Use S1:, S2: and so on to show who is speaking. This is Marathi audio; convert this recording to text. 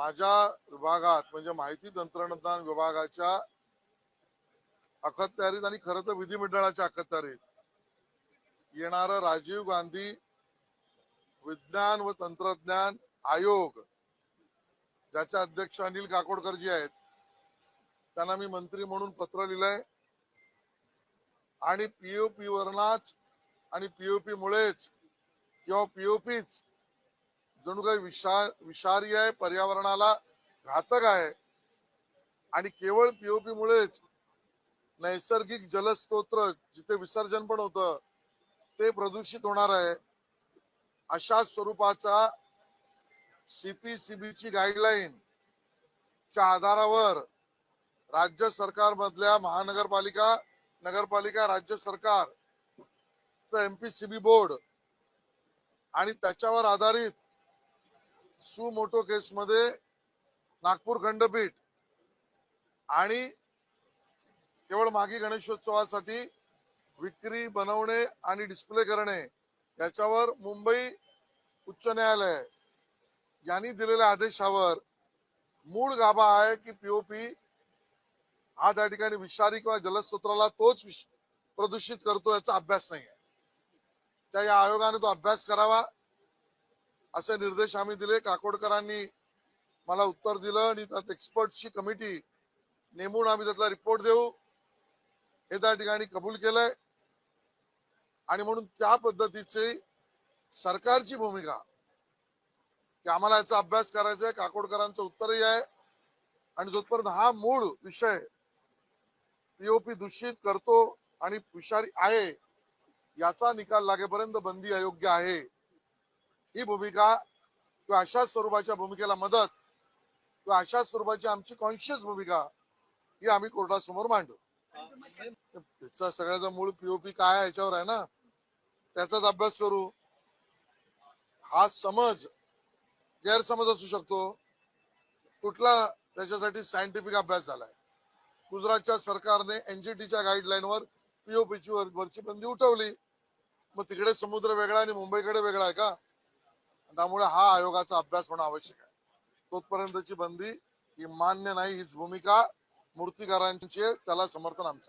S1: माझ्या विभागात म्हणजे माहिती तंत्रज्ञान विभागाच्या अखत्यारीत आणि खरं तर विधिमंडळाच्या अखत्यारीत येणार राजीव गांधी विज्ञान व तंत्रज्ञान आयोग ज्याचे अध्यक्ष अनिल काकोडकरजी आहेत त्यांना मी मंत्री म्हणून पत्र लिहिलंय. आणि पीओपी वरनाच आणि पीओपी मुळेच किंवा पीओपीच जणू काही विषा विषारी आहे पर्यावरणाला घातक आहे. आणि केवळ पीओपी मुळेच नैसर्गिक जलस्तोत्र जिथे विसर्जन पण होतं ते प्रदूषित होणार आहे. अशा स्वरूपाचा सीपीसीबी ची गाईडलाईन च्या आधारावर राज्य सरकार मधल्या महानगरपालिका नगरपालिका राज्य सरकार एमपीसीबी बोर्ड आणि त्याच्यावर आधारित सुमोटो केस मध्ये नागपूर खंडपीठ आणि केवळ मागी गणेशोत्सवासाठी विक्री बनवणे आणि डिस्प्ले करणे याच्यावर मुंबई उच्च न्यायालय यांनी दिलेल्या आदेशावर मूळ गाभा आहे की पीओपी हा त्या ठिकाणी विषारी किंवा जलस्त्रोत्राला तोच विष- प्रदूषित करतो याचा अभ्यास नाही आहे त्या या आयोगाने तो अभ्यास करावा. असे निर्देश आम्ही दिले. काकोडकरांनी मला उत्तर दिलं आणि त्यात एक्सपर्टची कमिटी नेमून आम्ही त्यातला रिपोर्ट देऊ. हे त्या ठिकाणी कबूल केलंय. आणि म्हणून त्या पद्धतीची सरकारची भूमिका की आम्हाला याचा अभ्यास करायचा आहे. काकोडकरांचं उत्तरही आहे. आणि जोपर्यंत हा मूळ विषय पीओपी दूषित करतो आणि विषारी आहे याचा निकाल लागेपर्यंत बंदी अयोग्य आहे. ही भूमिका किंवा अशा स्वरूपाच्या भूमिकेला मदत किंवा अशा स्वरूपाची आमची कॉन्शियस भूमिका ही आम्ही कोर्टासमोर मांडू. त्याचा सगळ्याचा मूळ पीओपी काय याच्यावर आहे ना? त्याचाच अभ्यास करू. हा समज गैरसमज असू शकतो. कुठला त्याच्यासाठी सायंटिफिक अभ्यास झालाय. गुजरातच्या सरकारने एनजीटीच्या गाईडलाईनवर पीओपीची वर वरची बंदी उठवली. मग तिकडे समुद्र वेगळा आणि मुंबईकडे वेगळा आहे का? त्यामुळे हा आयोगाचा अभ्यास होणं आवश्यक आहे. तोपर्यंतची बंदी ही मान्य नाही हीच भूमिका मूर्तीकारांची त्याला समर्थन आमचं आहे.